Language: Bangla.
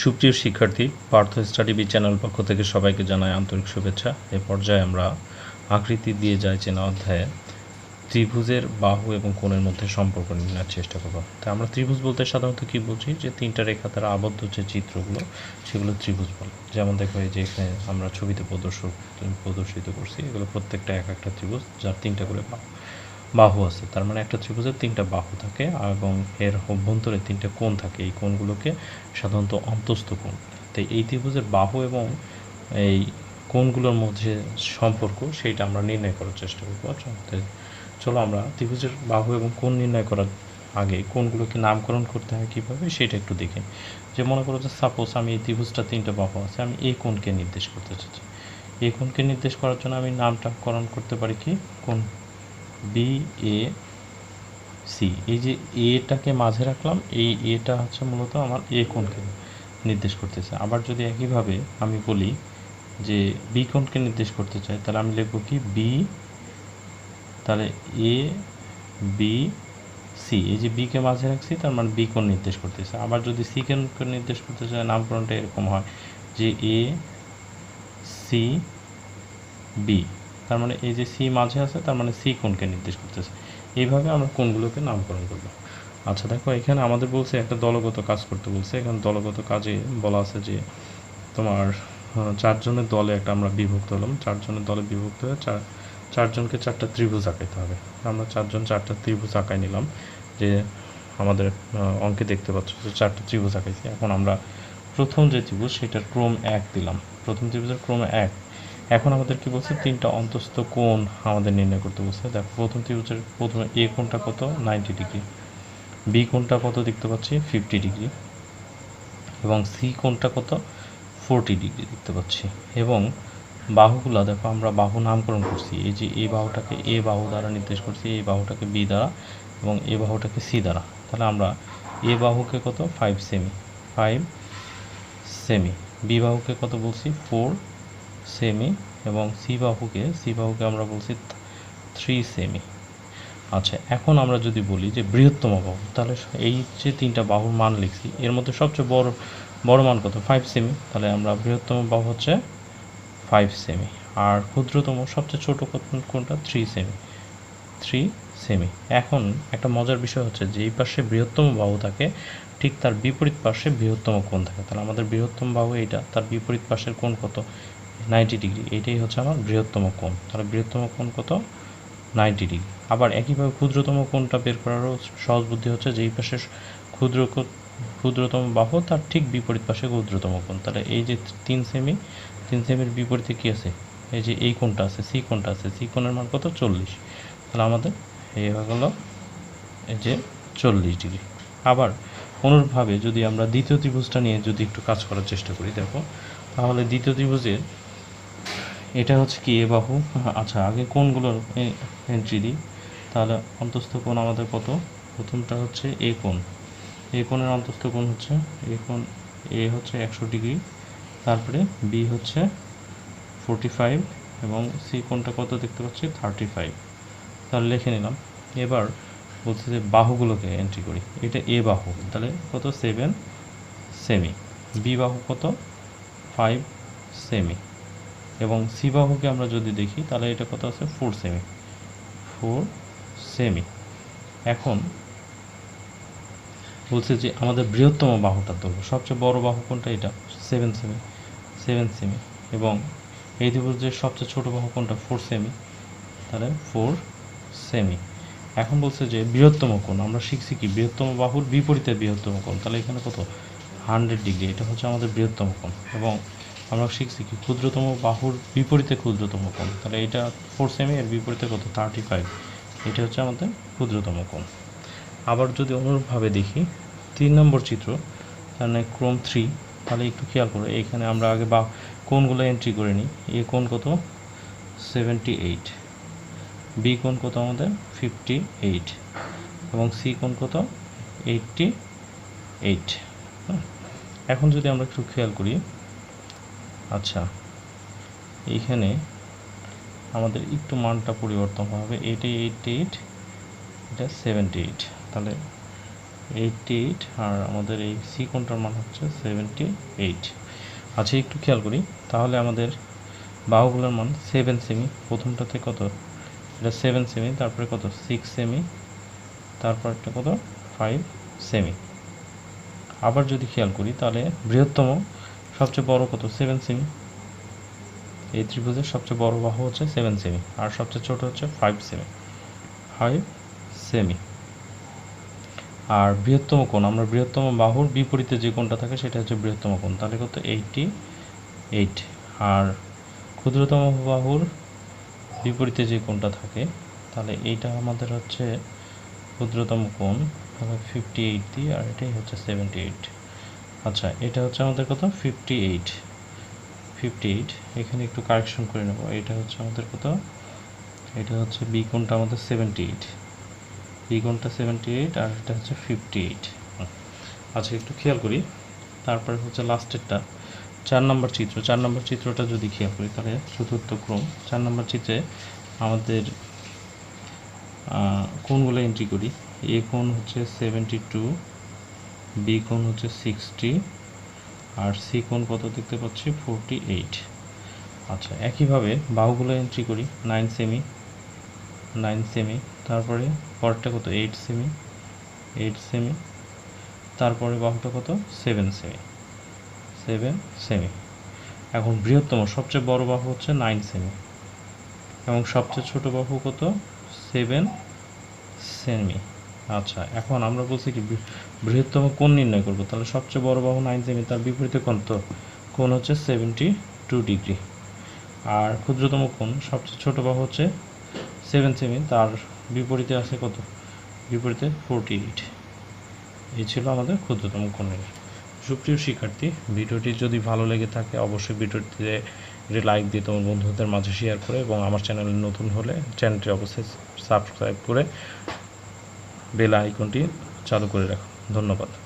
সুপ্রিয় শিক্ষার্থী, পার্থ স্টাডি বি চ্যানেল পক্ষ থেকে সবাইকে জানাই আন্তরিক শুভেচ্ছা। এ পর্যায়ে আমরা আকৃতি দিয়ে যাই চেনা অধ্যায়ে ত্রিভুজের বাহু এবং কোণের মধ্যে সম্পর্ক নির্ণয়ের চেষ্টা করব। তাই আমরা ত্রিভুজ বলতে সাধারণত কি বুঝি? যে তিনটা রেখা দ্বারা আবদ্ধ যে চিত্রগুলো, সেগুলো ত্রিভুজ বলে। যেমন দেখো এই যে এখানে আমরা ছবিতে প্রদর্শক প্রদর্শিত করছি। এগুলো প্রত্যেকটা এক একটা ত্রিভুজ, যার তিনটা করে বাহু। বাহু আছে। তার মানে একটা ত্রিভুজের তিনটা বাহু থাকে এবং এর অভ্যন্তরে তিনটা কোণ থাকে। এই কোণগুলোকে সাধারণত অন্তস্থ কোণ তাই এই ত্রিভুজের বাহু এবং এই কোণগুলোর মধ্যে সম্পর্ক, সেইটা আমরা নির্ণয় করার চেষ্টা করব। আচ্ছা চলো আমরা ত্রিভুজের বাহু এবং কোণ নির্ণয় করার আগে কোণগুলোকে নামকরণ করতে হয় কীভাবে সেটা একটু দেখে যে মনে করো যে সাপোজ আমি এই ত্রিভুজটা তিনটা বাহু আছে, আমি এই কোণকে নির্দেশ করতে চাচ্ছি। এই কোণকে নির্দেশ করার জন্য আমি নামটাকরণ করতে পারি কি? কোণ বি এ সি এই যে এটাকে মাঝে রাখলাম, এই এটা হচ্ছে মূলত আমার এ কোণকে নির্দেশ করতেছে। আবার যদি একইভাবে আমি বলি যে বি কোণকে নির্দেশ করতে চাই, তাহলে আমি লিখব কি? বি তাহলে এ বি সি এই যে বিকে মাঝে রাখছি, তার মানে বি কোণ নির্দেশ করতেছে। আবার যদি সি কোণকে নির্দেশ করতে চাই, নামকরণটা এরকম হয় যে এ সি বি তার মানে এই যে সি মাঝে আছে, তার মানে সি কোণকে নির্দেশ করতেছে। এইভাবে আমরা কোণগুলোকে নামকরণ করব। আচ্ছা দেখো, এখানে আমাদের বলছে একটা দলগত কাজ করতে বলছে। এখানে দলগত কাজে বলা আছে যে তোমার চারজনের দলে একটা আমরা বিভক্ত হলাম। চারজনের দলে বিভক্ত হয়ে চার, চারজনকে চারটা ত্রিভুজ আঁকাইতে হবে। আমরা চারজন চারটা ত্রিভুজ আঁকাই নিলাম যে আমাদের অঙ্কে দেখতে পাচ্ছ যে চারটা ত্রিভুজ আঁকাইছি। এখন আমরা প্রথম যে ত্রিভুজ, সেটার ক্রম এক দিলাম। প্রথম ত্রিভুজের ক্রম এক। এখন আমাদের কি বলছে তিনটা অন্তস্থ কোণ আমাদের নির্ণয় করতে বলছে। দেখো, প্রথম ত্রিভুজের প্রথমে এ কোণটা কত? Ninety degree. বি কোণটা কত দেখতে পাচ্ছি? Fifty degree. এবং সি কোণটা কত? ফোরটি ডিগ্রি দেখতে পাচ্ছি। এবং বাহুগুলা, দেখো, আমরা বাহু নামকরণ করছি। এই যে এই বাহুটাকে এ বাহু দ্বারা নির্দেশ করছি এই বাহুটাকে বি দ্বারা এবং এ বাহুটাকে সি দ্বারা। তাহলে আমরা এ বাহুকে কত? ফাইভ সেমি। ফাইভ সেমি। বি বাহুকে কত বলছি? ফোর সেমি এবং সি বাহুকে সি বাহুকে আমরা বলছি থ্রি সেমি আচ্ছা এখন আমরা যদি বলি যে বৃহত্তম বাহু, তাহলে এই যে তিনটা বাহুর মান লিখছি, এর মধ্যে সবচেয়ে বড় বড় মান কত? ফাইভ সেমি তাহলে আমরা বৃহত্তম বাহু হচ্ছে ফাইভ সেমি আর ক্ষুদ্রতম, সবচেয়ে ছোট কোন- কোনটা? থ্রি সেমি থ্রি সেমি এখন একটা মজার বিষয় হচ্ছে যে এই পাশে বৃহত্তম বাহু থাকে, ঠিক তার বিপরীত পাশে বৃহত্তম কোণ থাকে। তাহলে আমাদের বৃহত্তম বাহু এইটা, তার বিপরীত পাশের কোণ কত? নাইনটি ডিগ্রি এইটাই হচ্ছে আমার বৃহত্তম কোণ। তাহলে বৃহত্তম কোণ কত? নাইনটি ডিগ্রি আবার একইভাবে ক্ষুদ্রতম কোণটা বের করারও সহজ বুদ্ধি হচ্ছে যে এই পাশে ক্ষুদ্র ক্ষুদ্রতম বাহু তার ঠিক বিপরীত পাশে ক্ষুদ্রতম কোণ। তাহলে এই যে তিন সেমি তিন সেমির বিপরীতে কী আছে? এই যে এই কোণটা আছে, সি কোণটা আছে, সি কোণের মান কত? চল্লিশ। তাহলে আমাদের এই হয়ে গেল এই যে চল্লিশ ডিগ্রি আবার অনুরূপভাবে যদি আমরা দ্বিতীয় ত্রিভুজটা নিয়ে যদি একটু কাজ করার চেষ্টা করি, দেখো, তাহলে দ্বিতীয় ত্রিভুজের এটা হচ্ছে কি এ বাহু? আচ্ছা আগে কোণগুলোর এন্ট্রি দিই? তাহলে অন্তস্থ কোণ আমাদের কত? প্রথমটা হচ্ছে এ কোণ। এ কোণের অন্তস্থ কোণ হচ্ছে, এ কোণ, এ হচ্ছে একশো ডিগ্রি। তারপরে বি হচ্ছে ফোরটি ফাইভ এবং সি কোণটা কত দেখতে পাচ্ছি? থার্টি ফাইভ তাহলে লিখে নিলাম। এবার বলছে যে বাহুগুলোকে এন্ট্রি করি। এটা এ বাহু। তাহলে কত? সেভেন সেমি বি বাহু কত? ফাইভ সেমি এবং সি বাহুকে আমরা যদি দেখি, তাহলে এটা কত আছে? ফোর সেমি ফোর সেমি এখন বলছে যে আমাদের বৃহত্তম বাহুটা ধরবো সবচেয়ে বড় বাহু কোনটা? এটা সেভেন সেমি সেভেন সেমি এবং এই ত্রিভুজের সবচেয়ে ছোট বাহু কোনটা? ফোর সেমি তাহলে ফোর সেমি এখন বলছে যে বৃহত্তম কোণ, আমরা শিখছি কি? বৃহত্তম বাহুর বিপরীতে বৃহত্তম কোণ, তাহলে এখানে কত? হান্ড্রেড ডিগ্রি এটা হচ্ছে আমাদের বৃহত্তম কোণ। এবং আমরা শিখছি কি ক্ষুদ্রতম বাহুর বিপরীতে ক্ষুদ্রতম কোণ। তাহলে এটা ফোর সেমি এর বিপরীতে কত? থার্টি ফাইভ এটা হচ্ছে আমাদের ক্ষুদ্রতম কোণ। আবার যদি অনুরূপভাবে দেখি, তিন নম্বর চিত্র, তাহলে ক্রোম থ্রি তাহলে একটু খেয়াল করো, এখানে আমরা আগে বা কোনগুলো এন্ট্রি করে নিই। এ কোণ কত? সেভেন্টি এইট বি কোণ কত আমাদের? ফিফটি এইট এবং সি কোণ কত? এইটটি এইট এখন যদি আমরা একটু খেয়াল করি আচ্ছা। এইখানে আমাদের একটু মানটা পরিবর্তন হবে। এইটি এইট এইট এটা সেভেন্টি এইট তাহলে এইটটি এইট আর আমাদের এই সি কোনটার মান হচ্ছে সেভেন্টি এইট আচ্ছা একটু খেয়াল করি। তাহলে আমাদের বাহুগুলোর মান সেভেন সেমি প্রথমটাতে কত? এটা সেভেন সেমি তারপরে কত? সিক্স সেমি তারপরটা কত? ফাইভ সেমি আবার যদি খেয়াল করি, তাহলে বৃহত্তম সবচেয়ে বড় কত? সেভেন সেমি এই ত্রিভুজের সবচেয়ে বড় বাহু হচ্ছে সেভেন সেমি আর সবচেয়ে ছোট হচ্ছে ফাইভ সেমি ফাইভ সেমি আর বৃহত্তম কোণ, আমরা বৃহত্তম বাহুর বিপরীতে যে কোণটা থাকে সেটা হচ্ছে বৃহত্তম কোণ, তাহলে কত? এইটটি এইট আর ক্ষুদ্রতম বাহুর বিপরীতে যে কোণটা থাকে, তাহলে এইটা আমাদের হচ্ছে ক্ষুদ্রতম কোণ, তাহলে ফিফটি এইট দিয়ে, আর এটাই হচ্ছে সেভেন্টি এইট আচ্ছা এটা হচ্ছে আমাদের কত? ফিফটি এইট ফিফটি এইট এখানে একটু কারেকশন করে নেব। এটা হচ্ছে আমাদের কত? এটা হচ্ছে বি কোণটা আমাদের সেভেন্টি এইট বি কোণটা সেভেন্টি এইট আর এটা হচ্ছে ফিফটি এইট আচ্ছা একটু খেয়াল করি। তারপরে হচ্ছে লাস্টেরটা চার নম্বর চিত্র। চার নম্বর চিত্রটা যদি খেয়াল করি তাহলে চতুর্থ ক্রম চার নম্বর চিত্রে আমাদের আহ, কোণগুলো এন্ট্রি করি। এ কোণ হচ্ছে সেভেন্টি টু বি কোণ হচ্ছে সিক্সটি আর সি কোণ কত দেখতে পাচ্ছি? ফোরটি এইট আচ্ছা একইভাবে বাহুগুলো এন্ট্রি করি নাইন সেমি নাইন সেমি তারপরে পরটা কত? এইট সেমি এইট সেমি তারপরে বাহুটা কত? সেভেন সেমি সেভেন সেমি এখন বৃহত্তম, সবচেয়ে বড় বাহু হচ্ছে নাইন সেমি এবং সবচেয়ে ছোট বাহু কত? সেভেন সেমি আচ্ছা এখন আমরা বলছি কি বৃহত্তম কোণ নির্ণয় করব। তাহলে সবচেয়ে বড় বাহু নাইন সেমি, তার বিপরীতে কোণ তো, কোণ হচ্ছে সেভেন্টি টু ডিগ্রি আর ক্ষুদ্রতম কোণ, সবচেয়ে ছোট বাহু হচ্ছে সেভেন সেমি, তার বিপরীতে আছে কত? বিপরীতে ফোরটি এইট এই ছিল আমাদের ক্ষুদ্রতম কোণের। সুপ্রিয় শিক্ষার্থী, ভিডিওটি যদি ভালো লেগে থাকে, অবশ্যই ভিডিওটিতে একটি লাইক দিয়ে তোমার বন্ধুদের মাঝে শেয়ার করে এবং আমার চ্যানেলে নতুন হলে চ্যানেলটি অবশ্যই সাবস্ক্রাইব করে বেল আইকনটি চালু করে রাখো। ধন্যবাদ।